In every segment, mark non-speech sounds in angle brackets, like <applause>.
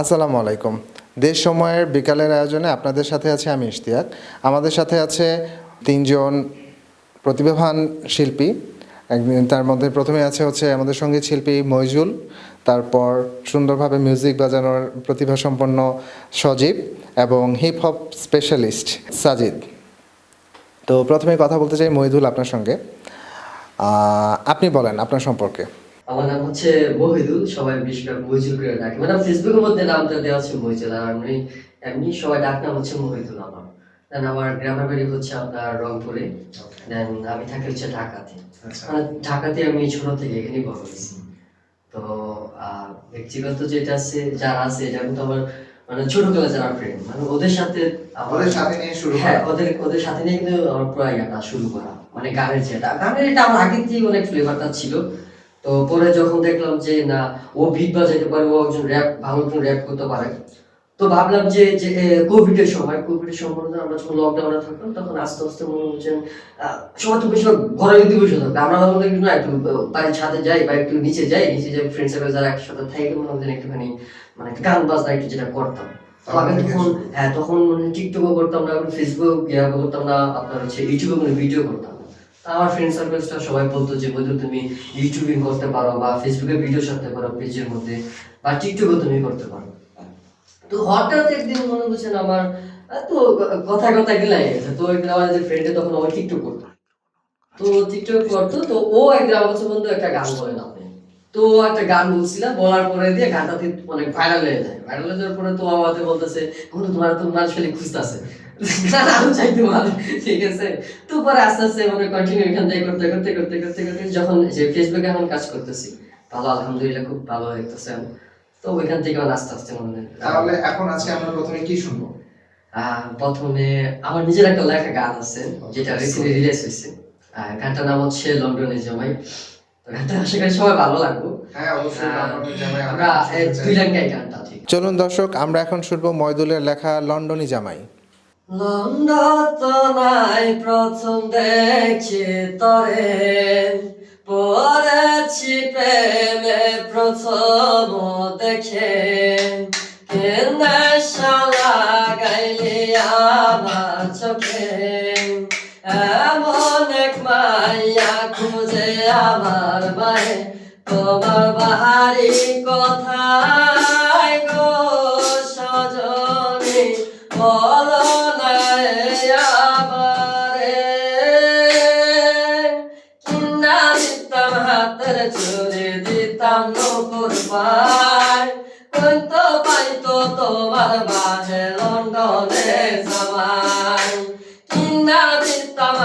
আসসালামু আলাইকুম। দেশ সময়ের বিকালের আয়োজনে আপনাদের সাথে আছে আমি ইশতিয়াক। আমাদের সাথে আছে তিনজন প্রতিভাবান শিল্পী। একদিন তার মধ্যে প্রথমে আছে হচ্ছে আমাদের সংগীত শিল্পী মইজুল। তারপর সুন্দরভাবে মিউজিক বাজানোর প্রতিভাসম্পন্ন সজীব এবং হিপ হপ স্পেশালিস্ট সাজিদ। তো প্রথমে কথা বলতে চাই মহিদুল আপনার সঙ্গে। আপনি বলেন আপনার সম্পর্কে। আমার নাম হচ্ছে মহিদুল সবাই বেশিরভাগ মহিজুল করে ডাকে। মানে ফেসবুকের মধ্যে নামটা দেওয়া আছে মহিজুল আর আমি এমনি সবাই ডাক নাম হচ্ছে মহিদুল আমার। দেন আমার গ্রামের বাড়ি হচ্ছে আপনার রংপুরে। দেন আমি থাকি হচ্ছে ঢাকাতে। মানে ঢাকাতে আমি ছোট থেকে এখানেই বড় হয়েছি। তো ব্যক্তিগত যেটা আছে যারা আছে এটা কিন্তু আমার মানে ছোটবেলা যারা ফ্রেন্ড মানে ওদের সাথে ওদের সাথে নিয়ে শুরু হ্যাঁ ওদের ওদের সাথে নিয়ে কিন্তু আমার পুরো ইয়াটা শুরু করা। মানে গানের যেটা গানের এটা আমার আগের থেকে অনেক ফ্লেভারটা ছিল। তো পরে যখন দেখলাম যে না ও বিট বাজাইতে পারে ও একজন র্যাপ ভালো একজন র্যাপ করতে পারে। তো ভাবলাম যে যে কোভিড এর সময় কোভিড এর সময় আমরা যখন লকডাউনে থাকলাম তখন আস্তে আস্তে মনে হচ্ছে সবাই তো বেশিরভাগ ঘরের ভিতরে বসে থাকবে আমরা ভাবলাম যে একটু না একটু বাইরে ছাদে যাই বা একটু নিচে যাই নিচে যাই ফ্রেন্ড সার্কেল যারা একসাথে থাকে মনে হচ্ছে একটুখানি মানে গান বাজনা একটু যেটা করতাম। আমি তখন হ্যাঁ তখন মানে টিকটকও করতাম না ফেসবুক ইয়া করতাম না আপনার হচ্ছে ইউটিউবে কোনো ভিডিও করতাম আমার ফ্রেন্ড সার্কেলসটা সবাই বলতো যে বলতো তুমি ইউটিউবিং করতে পারো বা ফেসবুকে ভিডিও ছাড়তে পারো পেজের মধ্যে বা টিকটকও তুমি করতে পারো। তো হঠাৎ একদিন মনে হচ্ছে না আমার তো কথা কথা গেলাই গেছে। তো একদিন আমার যে ফ্রেন্ডে তখন আমার টিকটক করতো। তো টিকটক করতো, তো ও একদিন আমার কাছে বন্ধু একটা গান বলেন আপনি তো একটা গান বলছিলাম, বলার পরে দিয়ে গানটা অনেক ভাইরাল হয়ে যায়। ভাইরাল হয়ে যাওয়ার পরে তো আমাকে বলতেছে, বন্ধু, তোমার তো মানুষ খালি খুঁজতেছে। আরও চাইতে পারে ঠিক আছে তো পরে আস্তে আস্তে মানে কন্টিনিউ এখান থেকে করতে করতে করতে করতে করতে যখন যে ফেসবুকে এখন কাজ করতেছি ভালো আলহামদুলিল্লাহ খুব ভালো তো ওইখান থেকে আমার আস্তে আস্তে মনে তাহলে এখন আজকে আমরা প্রথমে কি শুনব প্রথমে আমার নিজের একটা লেখা গান আছে যেটা রিসেন্টলি রিলিজ হয়েছে গানটার নাম হচ্ছে লন্ডনে জমাই গানটা আশা করি সবাই ভালো লাগবে চলুন দর্শক আমরা এখন শুনব ময়দুলের লেখা লন্ডনী জামাই। লন্ডনায় প্রথম দেখছি তরে। পড়েছি প্রেমে প্রথম দেখে। কেন্দ্রে শালা গাইলি আমার চোখে? এমন এক মাইয়া খুঁজে আমার মায়ে তোমার বাহারি কথায় মাঝে লন্ডনে কিনা দিতাম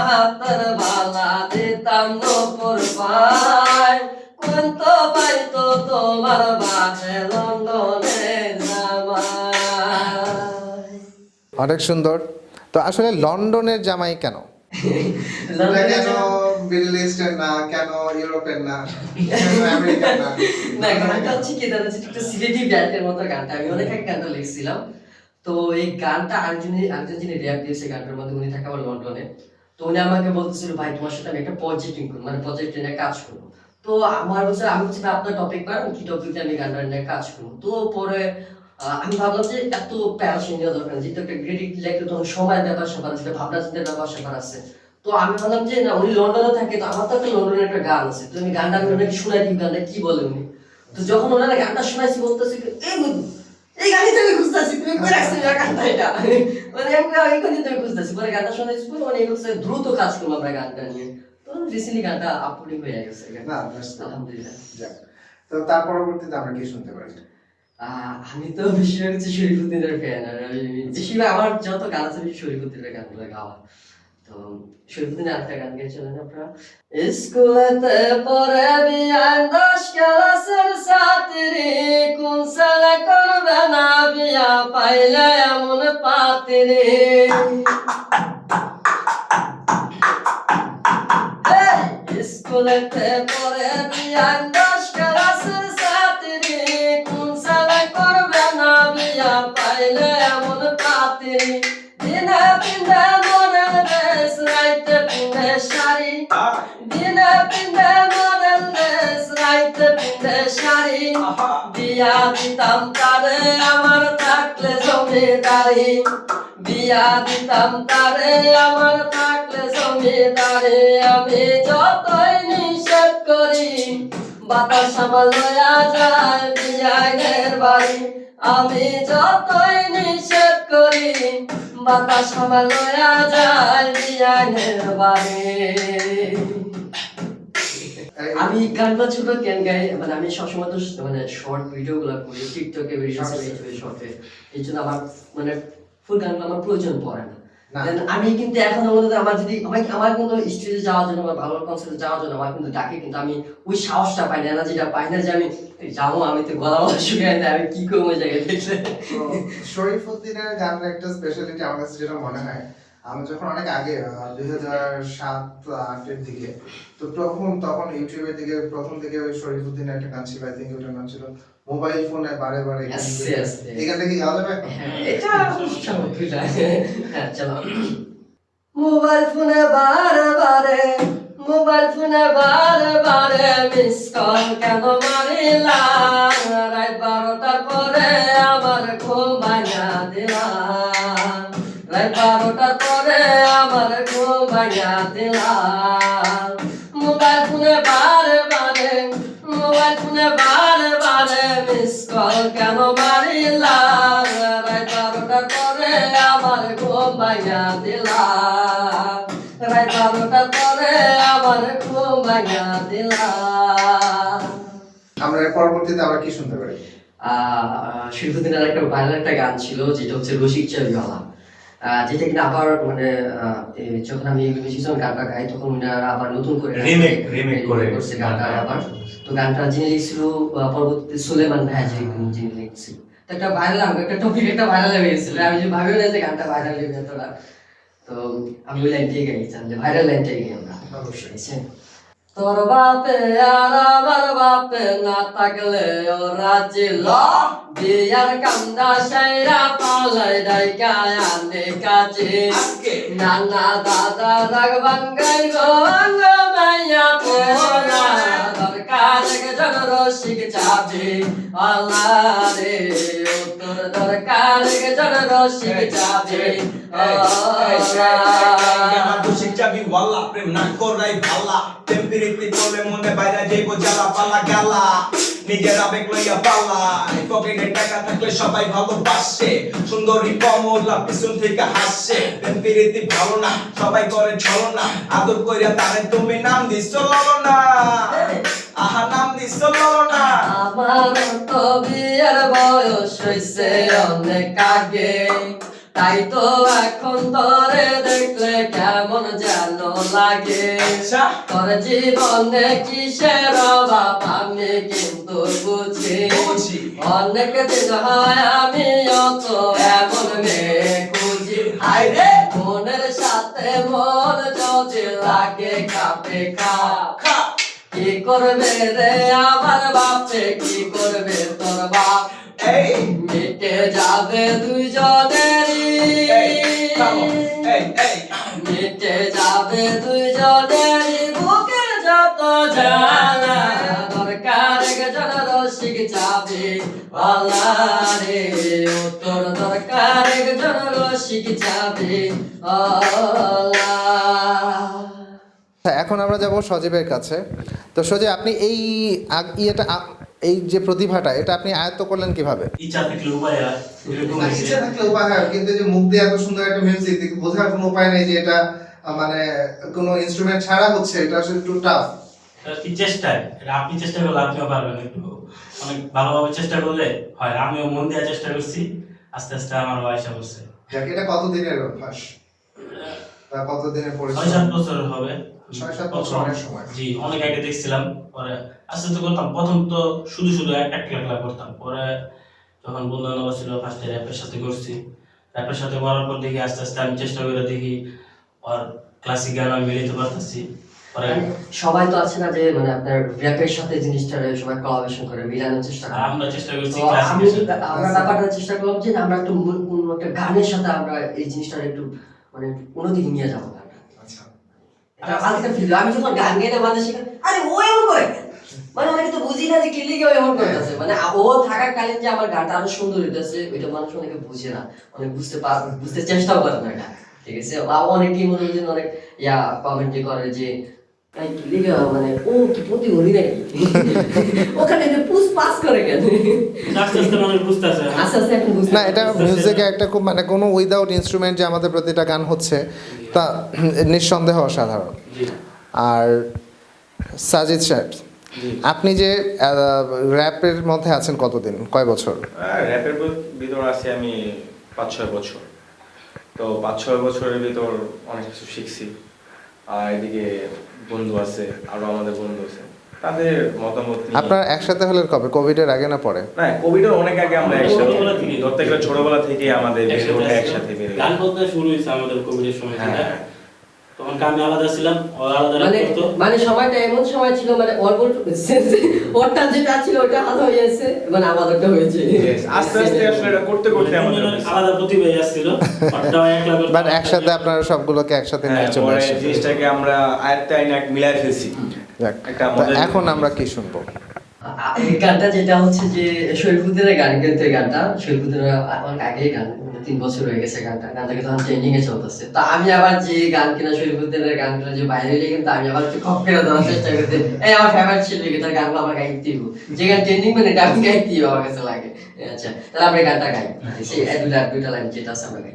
বালা দিতাম নপুর পাই কোন তো পাইতো তোমার লন্ডনে অনেক সুন্দর। তো আসলে লন্ডনের জামাই কেন? কেন মিডল ইস্টের না? কেন ইউরোপের না? <laughs> কেন আমেরিকার না? না গানটা হচ্ছে কি দাদা একটা সিলেটি ব্যান্ডের মতো গানটা। আমি অনেক আগে গানটা লিখছিলাম। তো এই গানটা আরেকজন আরেকজন যিনি র্যাপ দিয়েছে গানটার মধ্যে উনি থাকে আমার লন্ডনে। তো উনি আমাকে বলতেছিল ভাই তোমার সাথে আমি একটা প্রজেক্ট করব মানে প্রজেক্ট নিয়ে কাজ করব। তো আমার হচ্ছে আমি হচ্ছে আপনার টপিক পারেন কি টপিক আমি গানটা নিয়ে কাজ করব? তো পরে আমি ভাবলাম যে এত প্যারাশন নেওয়া দরকার যেহেতু একটা ক্রেডিট লেখলে তখন সময় ব্যাপার স্যাপার আছে ভাবনা চিন্তার ব্যাপার স্যাপার আছে। তো আমি ভাবলাম যে না উনি লন্ডনে থাকে তো আমার তো একটা লন্ডনের একটা গান আছে। তো আমি গানটা আমি ওনাকে শোনাই দিই গানটা কি বলে উনি? তো যখন ওনারা গানটা শোনাইছি বলতেছে এই বন্ধু এই গানই তো আমি খুঁজতেছি তুমি কই রাখছো এই গানটা এটা? মানে আমি এইখানে তো আমি খুঁজতেছি। পরে গানটা শোনাইছি পরে মানে এগুলো দ্রুত কাজ করব আমরা গানটা নিয়ে। তো রিসেন্টলি গানটা আপলোডিং হয়ে গেছে না. আলহামদুলিল্লাহ। তো তার পরবর্তীতে আমরা কি শুনতে পারি? আমি তো বেশিরভাগ হচ্ছে শরীফুদ্দিনের ফ্যান আর বেশিরভাগ আমার যত গান আছে বেশি শরীফুদ্দিনের গানগুলো গাওয়া এমন পাত্রী। স্কুলেতে পড়ে বিয়ান দশ বিয়া দিতাম তারে আমার থাকলে জমিদারি বিয়া দিতাম তারে আমার থাকলে জমিদারি আমি যতই নিষেধ করি, বাতাস আমার লয়া যায় বিয়াইনের বাড়ি। আমি যতই নিষেধ করি, বাতাস আমার লয়া যায় বিয়াইনের বাড়ি। আমি গানটা ছোট কেন গাই মানে আমি সবসময় তো মানে শর্ট ভিডিও গুলো করি টিকটকে শর্টে এই জন্য আমার মানে ফুল গানগুলো আমার প্রয়োজন পড়ে না। আমি কিন্তু এখন মধ্যে আমার যদি আমার আমার কিন্তু স্টেজে যাওয়ার জন্য বা ভালো কনসার্টে যাওয়ার জন্য আমার কিন্তু ডাকে কিন্তু আমি ওই সাহসটা পাই না যেটা পাই না যে আমি যাব আমি তো গলা গলা শুনে না আমি কি করব ওই জায়গায় দেখলে? শরীফ উদ্দিনের গানের একটা স্পেশালিটি আমার কাছে যেটা মনে হয় আমি যখন অনেক আগে দুই হাজার সাত আটের দিকে তো তখন তখন ইউটিউবের দিকে প্রথম দিকে ওই শরীফ উদ্দিনের একটা গান ছিল আই থিঙ্ক ওটার নাম ছিল মোবাইল ফোনে বারে বারে গান Yes, দিতে। yes, yes. এই গানটা কি গাওয়া যাবে? হ্যাঁ, এটা চলো। হ্যাঁ মোবাইল ফোনে বারে বারে মোবাইল ফোনে বারে বারে মিস কল কেন মারিলাম? রাত বারোটার পরে আমার ঘুম ভাঙা দিলাম। রাত বারোটার দিলাম মোবাইল ফোনে বারে বারে মোবাইল ফোনে বারে বারে মিস কল কেন রাত বারোটার পরে আমার ঘুম দিলাম রাত বারোটার পরে আমার ঘুম ভাঙা দিলাম আমরা পরবর্তীতে আবার কি শুনতে পারি? শিল্পদিনের একটা ভাইরাল একটা গান ছিল যেটা হচ্ছে রসিক চাবিওয়ালা। আহ, যেটা কিনা আবার মানে যখন আমি মিউজিশিয়ান গানটা গাই তখন উনারা আবার নতুন করে Remake- remake করে করছে গানটা আবার। তো গানটা যিনি লিখছিল পরবর্তীতে সুলেমান ভাই যিনি- যিনি লিখছিল। তো একটা ভাইরাল একটা টপিক একটা ভাইরাল হয়ে গেছিল। আমি যে ভাবিও না যে গানটা ভাইরাল হয়ে এতটা তো আমি ওই লাইনটাই গাইছিলাম যে ভাইরাল লাইনটাই গাই আমরা। অবশ্যই। তোর বাপে আর আমার বাপে না থাকলে ও রাজি ল। বিয়ার কান্দা সাইরা পালাই ডাইকা আনে কাজে। নানা দাদা রাগ বাঙ্গাই গো অঙ্গ মাইয়া পোরা দরকার একজন রসিক চাবি। আল্লাহ রে। তোর দরকার একজন রসিক চাবি। আল্লাহ দোষিক ওয়াল্লা প্রেম না করাই ভালা প্রেম প্রীতি মনে বাইরে যাইব জ্বালা পালা গালা নিজের আবেগ লইয়া পালা পকেটে টাকা থাকলে সবাই ভালোবাসে সুন্দরী কমলা পিছন থেকে হাসে প্রীতি ভালো না সবাই করে ছলো না আদর কইরা তারে তুমি নাম দিছ ললো না হইছে অনেক আগে। তাই তো এখন তোরে দেখলে কেমন যেন লাগে। আচ্ছা। তোর জীবনে কিসের অভাব আমি কিন্তু বুঝি। অনেক দিন হয় আমি অত এমন মেয়ে খুঁজি। মনের সাথে মন যদি লাগে কাপে খা খা। কি করবে রে আমার বাপে? কি করবে তোর বাপ? মিটে যাবে দুজনেরই মিটে যাবে দুজনেরই বুকে যত জ্বালা দরকার একজন রসিক রে তোর দরকার একজন রসিক হ্যাঁ, এখন আমরা যাব সজীবের কাছে। তো সজীব আপনি এই ইয়েটা এই যে প্রতিভাটা এটা আপনি আয়ত্ত করলেন কীভাবে? ইচ্ছা থাকলে উপায়। ইচ্ছা থাকলে উপায় কিন্তু যে মুখ দিয়ে এত সুন্দর একটা মিউজিক বোঝার কোনো উপায় নেই যে এটা মানে কোনো ইনস্ট্রুমেন্ট ছাড়া হচ্ছে এটা আসলে একটু টাফ কি চেষ্টায়? এটা আপনি চেষ্টা করলে আপনিও পারবেন একটু। অনেক ভালোভাবে চেষ্টা করলে হয় আমিও মন দিয়ে চেষ্টা করছি আস্তে আস্তে আমার বয়সে বসছে যাক এটা কতদিনের অভ্যাস? কতদিনের বছর হবে। ছয় সাত বছর প্রথম- অনেক সময়। জি অনেক আগে দেখছিলাম। পরে আস্তে আস্তে করতাম। প্রথম তো শুধু শুধু এক একলা একলা করতাম। পরে যখন বন্ধু বান্ধব ছিল ফার্স্টে র্যাপের সাথে করছি। র্যাপের সাথে করার পর দেখি আস্তে আস্তে আমি চেষ্টা করে দেখি আর ক্লাসিক গান আমি মিলাইতে পারতেছি। মানে সবাই তো আছে না যে মানে আপনার র্যাপের সাথে জিনিসটা সবাই কোলাবোরেশন করে মিলানোর চেষ্টা করে। আমরা চেষ্টা করছি আমরা ব্যাপারটা চেষ্টা করলাম যে আমরা একটু একটা গানের সাথে আমরা এই জিনিসটা একটু মানে নিয়ে যাব আচ্ছা। এটা আলাদা ফিল আমি যখন গান গেয়ে মানুষ শেখা আরে ও এমন করে মানে অনেকে তো বুঝি না যে কি লিগে এমন করতেছে মানে ও থাকাকালীন যে আমার গানটা আরও সুন্দর হইতেছে ওইটা মানুষ অনেকে বুঝে না। অনেক বুঝতে পার বুঝতে চেষ্টাও করে না এটা ঠিক আছে? বা অনেকেই মনে হয় অনেক ইয়া কমেন্ট করে যে "এই কি লিগে মানে ও কি প্রতিবন্ধী নাকি? ওখানে যে পুষ পাস করে কেন? আস্তে আস্তে মানুষ বুঝতেছে আস্তে আস্তে এখন বুঝতে না এটা মিউজিকে একটা খুব মানে কোনো উইদাউট ইনস্ট্রুমেন্ট যে আমাদের প্রতিটা গান হচ্ছে তা নিঃসন্দেহ অসাধারণ। আর সাজিদ সাহেব আপনি যে র্যাপের মধ্যে আছেন কতদিন? কয় বছর? র্যাপের ভিতর আছি আমি পাঁচ ছয় বছর। তো পাঁচ ছয় বছরের ভিতর অনেক কিছু শিখছি। আর এদিকে বন্ধু আছে আরও আমাদের বন্ধু আছে। তাদের মতামত আপনার একসাথে হলে কবে? কোভিড এর আগে না পরে? না কোভিডের অনেক আগে আমরা একসাথে। ধরতে গেলে ছোটবেলা থেকে আমাদের একসাথে গান করতে শুরু হয়েছে আমাদের কোভিডের সময় হ্যাঁ, থেকে হ্যাঁ। তখন আমি আলাদা ছিলাম ও আলাদা মানে মানে সময়টা এমন সময় ছিল মানে ওর ওরটা যেটা ছিল ওটা আলাদা হয়ে গেছে মানে আমাদেরটা হয়েছে। আস্তে আস্তে আসলে এটা করতে করতে আমাদের দুজনের আলাদা প্রতিভা আসছিল ওটাও একলা করতো। বাট একসাথে আপনারা সবগুলোকে একসাথে নিয়ে হ্যাঁ, চলে পরে আসছেন। জিনিসটাকে আমরা আয়ত্তে আইনে এক মিলাই ফেলছি। এখন আমরা কি শুনব? এই গানটা যেটা হচ্ছে যে গান কিন্তু এই গানটা অনেক আগেই গান মানে তিন বছর হয়ে গেছে গানটা। গানটাকে তখন ট্রেন্ডিং এ চলতেছে। তো আমি আবার যে গান কিনা যে বাইরে কিন্তু আমি আবার কপ করে দেওয়ার চেষ্টা করতে। এই আমার ফেভারিট শিল্পী তার গানগুলো আমার গাইতে দিব যে গান ট্রেন্ডিং মানে এটা আমি দিব আমার কাছে লাগে। আচ্ছা তাহলে আমরা গানটা গাই। সেই দুটা দুটা লাইন যেটা আছে আমরা গাই।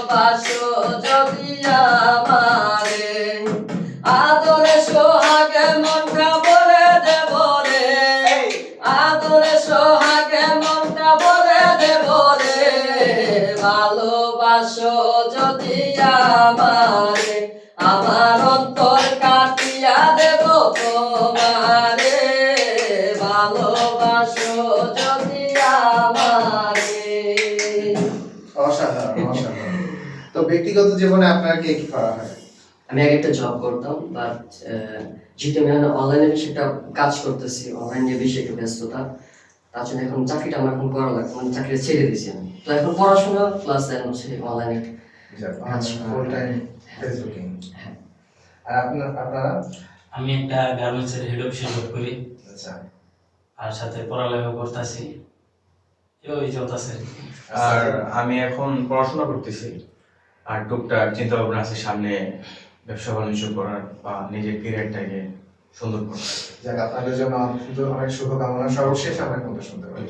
আমারে আমার অন্তর কাটিয়া দেব তোমারে। ভালোবাসো যদি আমারে। অসাধারণ অসাধারণ। তো ব্যক্তিগত জীবনে আপনার কে কি করা হয়? আমি আগে একটা জব করতাম বাট যেহেতু আমি অনলাইনে বেশি একটা কাজ করতেছি অনলাইনে বেশি একটু ব্যস্ততা তার জন্য এখন চাকরিটা আমার এখন করা লাগবে মানে চাকরিটা ছেড়ে দিয়েছি আমি। তো এখন পড়াশোনা প্লাস হচ্ছে অনলাইনে। ফুল টাইম ফেসবুকিং হ্যাঁ। আর আপনার আপনারা? আমি একটা গার্মেন্টসের হেড অফিসে জব করি। আচ্ছা। আর সাথে পড়ালেখা করতেছি। ওই চলতেছে আর আমি এখন পড়াশোনা করতেছি। আর টুকটাক চিন্তা ভাবনা আছে সামনে ব্যবসা বাণিজ্য করার বা নিজের ক্যারিয়ারটাকে সুন্দর করার। যাক আপনাদের জন্য অনেক শুভকামনা সর্বশেষ আমরা কোনটা শুনতে পারি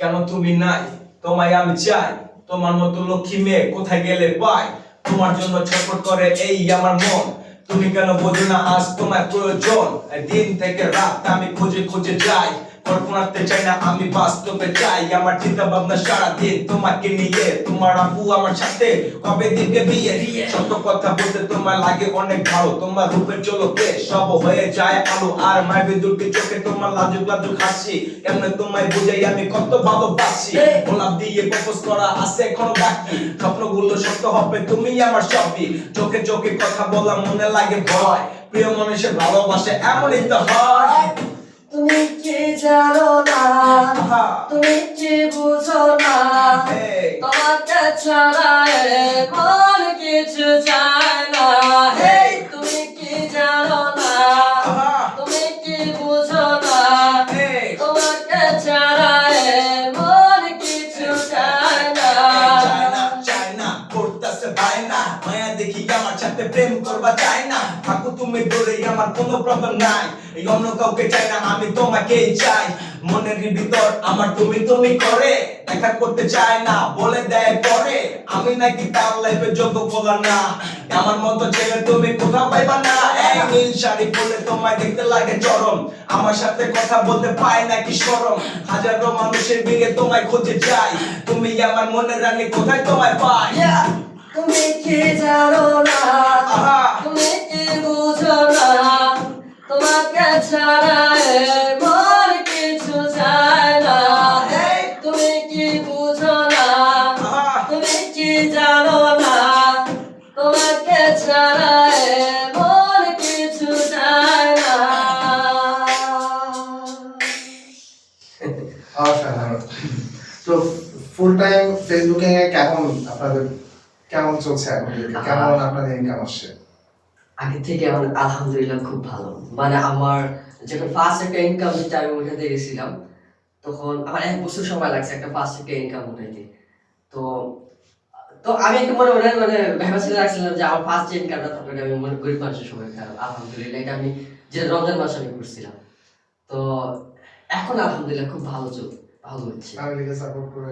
কেন তুমি নাই? তোমায় আমি চাই। তোমার মতো লক্ষ্মী মেয়ে কোথায় গেলে পাই তোমার জন্য ছটফট করে এই আমার মন। তুমি কেন বোঝো না আজ তোমার প্রয়োজন? দিন থেকে রাত আমি খুঁজে খুঁজে যাই। কল্পনাতে চাই না আমি বাস্তবে চাই। আমার চিন্তা ভাবনা তোমাকে নিয়ে। তোমার আব্বু আমার সাথে কবে দিবে বিয়ে? সত্য কথা বলতে তোমার লাগে অনেক ভালো। তোমার রূপের চলকে সব হয়ে যায় আলো। আর দুটি চোখে তোমার লাজুক লাজুক হাসি। এমনি তোমায় বুঝাই আমি কত ভালোবাসি। গোলাপ দিয়ে প্রপোজ করা আছে এখনও বাকি। স্বপ্নগুলো সত্য হবে তুমি আমার সবই। চোখে চোখে কথা বলা মনে লাগে ভয়। প্রিয় মানুষের ভালোবাসে এমনই তো হয়। তুমি কি জানো না আহা। তুমি কি বুঝো না এই। তোমাকে ছাড়া এ মন কিছু চায় না সাথে প্রেম করবা চায় না। থাকো তুমি দূরে, আমার কোনো প্রবলেম নাই। এই অন্য কাউকে চাই না, আমি তোমাকেই চাই। মনের ভিতর আমার তুমি তুমি করে, দেখা করতে চায় না, বলে দেয় পরে। আমি নাকি তার লাইফে যোগ্য বলা না। আমার মতো ছেলে তুমি কোথাও পাইবা না। এই নীল শাড়ি পরলে তোমায় দেখতে লাগে চরম। আমার সাথে কথা বলতে পায় নাকি শরম হাজারো মানুষের ভিড়ে তোমায় খুঁজে যাই তুমি আমার মনের রানী কোথায় তোমায় পাই! তুমি কি জানো না? তুমি কি বুঝো না? তোমাকে ছাড়া চলছে এখন কেমন আপনাদের ইনকাম আসছে? আগে থেকে আমার আলহামদুলিল্লাহ খুব ভালো। মানে আমার যখন ফার্স্ট একটা ইনকাম যেটা আমি উঠাতে গেছিলাম তখন আমার এক বছর সময় লাগছে একটা ফার্স্ট একটা ইনকাম উঠাইতে। তো তো আমি একটু মনে মনে মানে ভেবেছিল রাখছিলাম যে আমার ফার্স্ট ইনকামটা তারপরে আমি মনে গরিব মানুষের সময় খারাপ আলহামদুলিল্লাহ এটা আমি যেটা রমজান মাসে আমি করছিলাম। তো এখন আলহামদুলিল্লাহ খুব ভালো চল ভালো হচ্ছে। ফ্যামিলিকে সাপোর্ট করে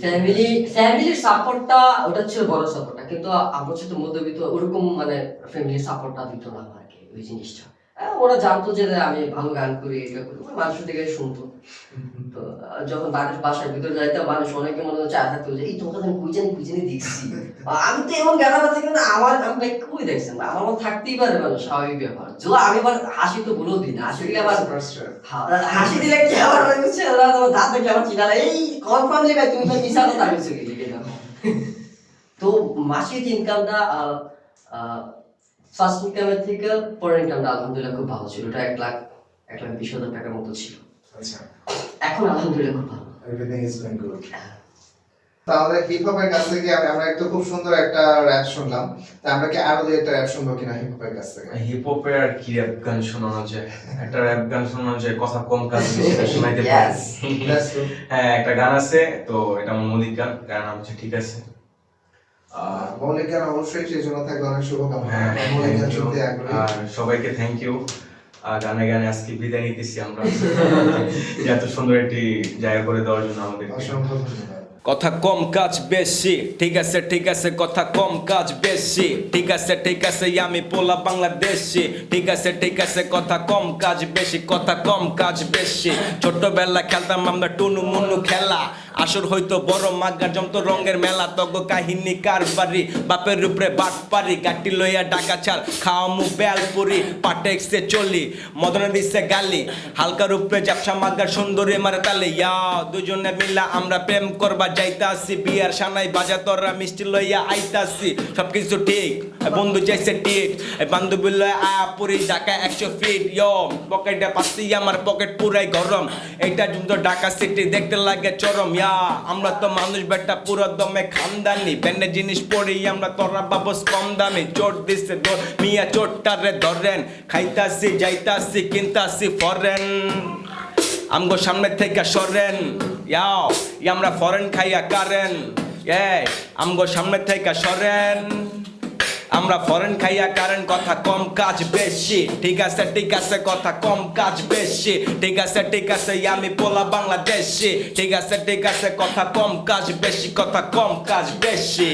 ফ্যামিলি ফ্যামিলির সাপোর্টটা ওটা ছিল বড় সাপোর্টটা কিন্তু আমার মধ্যবিত্ত ওরকম মানে ফ্যামিলির সাপোর্টটা দিত না আমাকে ওই জিনিসটা। আহ, ওরা জানতো যে আমি ভালো গান করি এটা করি। মানুষের দিকে শুনতো। <laughs> তো যখন বাড়ির বাসার ভিতরে যাইতাম মানুষ অনেকে মনে হচ্ছে আঘাত এই তোমাকে আমি কুইজানি কুইজানি দেখছি। <laughs> আমি তো এমন থেকে না আমার আমি ভাই কই দেখছেন আমার মতো থাকতেই পারে মানুষ স্বাভাবিক ব্যাপার। যদি আমি আবার হাসি তো বলেও দিই না হাসি দিলে আবার হাসি দিলে কি আবার ওরা তোমার দাঁত চিনা এই কনফার্ম যে ভাই তুমি তো মিশা কথা কি লিখে দাও। <laughs> তো মাসিক ইনকামটা ফার্স্ট ইনকামের থেকে পরের ইনকামটা আলহামদুলিল্লাহ খুব ভালো ছিল। ওটা এক লাখ এক লাখ বিশ হাজার টাকার মতো ছিল। আচ্ছা। এখন আলহামদুলিল্লাহ খুব ভালো এভরিথিং ইজ গোইং গুড তাহলে হিপ হপের কাছ থেকে আমরা একটা খুব সুন্দর একটা র‍্যাপ শুনলাম। তা আমরা কি আরও একটা র‍্যাপ শুনব কিনা হিপ হপের কাছ থেকে? হিপ হপে আর কি র্যাপ গান শোনানো যায়? একটা র্যাপ গান শোনানো যায় কথা কম কাজ <laughs> বেশি শোনাইতে পারি. <laughs> হ্যাঁ একটা গান আছে তো এটা মৌলিক গান। গান নাম হচ্ছে ঠিক আছে। মৌলিক গান অবশ্যই সেই জন্য থাকবে অনেক শুভকামনা। হ্যাঁ মৌলিক গান শুনতে আগ্রহী। আর সবাইকে থ্যাংক ইউ গানে গানে আজকে বিদায় নিতেছি আমরা। <laughs> এত সুন্দর একটি জায়গা করে দেওয়ার জন্য আমাদের কথা কম কাজ বেশি। ঠিক আছে ঠিক আছে, কথা কম কাজ বেশি। ঠিক আছে ঠিক আছে, আমি পোলা বাংলাদেশি। ঠিক আছে ঠিক আছে, কথা কম কাজ বেশি, কথা কম কাজ বেশি। ছোটবেলা খেলতাম আমরা টুনু মুনু খেলা। আসর হয়তো বড় মাগার জমতো রঙের মেলা, তগ কাহিনী কারবারি বাপের উপরে বাট পারি, গাটি লইয়া ডাকা চাল খাওয়া মু বেলপুরি পাটেক্সে চলি, মদনে দিচ্ছে গালি। হালকার উপরে জাপসা মাগার সুন্দরী মারে তালে, ইয়া, দুজনে মিলা আমরা প্রেম করবা যাইতাছি, বিয়ার সানাই বাজা তোরা মিষ্টি লইয়া আইতাছি। সবকিছু ঠিক বন্ধু ঠিক, এ বান্ধবী লয় আয়া পুরি ঢাকা একশো ফিট ইয়ো পকেটে পাচ্ছি আমার পকেট পুরাই গরম। এইটা কিন্তু ঢাকা সিটি দেখতে লাগে চরম। ইয়া, আমরা তো মানুষ বেটা, পুরো দমে খানদানি। ব্যান্ডের জিনিস পড়ি আমরা তোরা বাবস কম দামি। চোট দিছে মিয়া চোটটারে ধরেন। খাইতাছি, যাইতাছি, কিনতাছি ফরেন আমগো সামনে থেকে সরেন। ইয়াও ই আমরা ফরেন খাইয়া কারেন। এ আমগো সামনে থেকে সরেন। আমরা ফরেন খাইয়া কারেন, কথা কম কাজ বেশি। ঠিক আছে ঠিক আছে, কথা কম কাজ বেশি। ঠিক আছে ঠিক আছে আমি পোলা বাংলাদেশি। ঠিক আছে ঠিক আছে, কথা কম কাজ বেশি, কথা কম কাজ বেশি।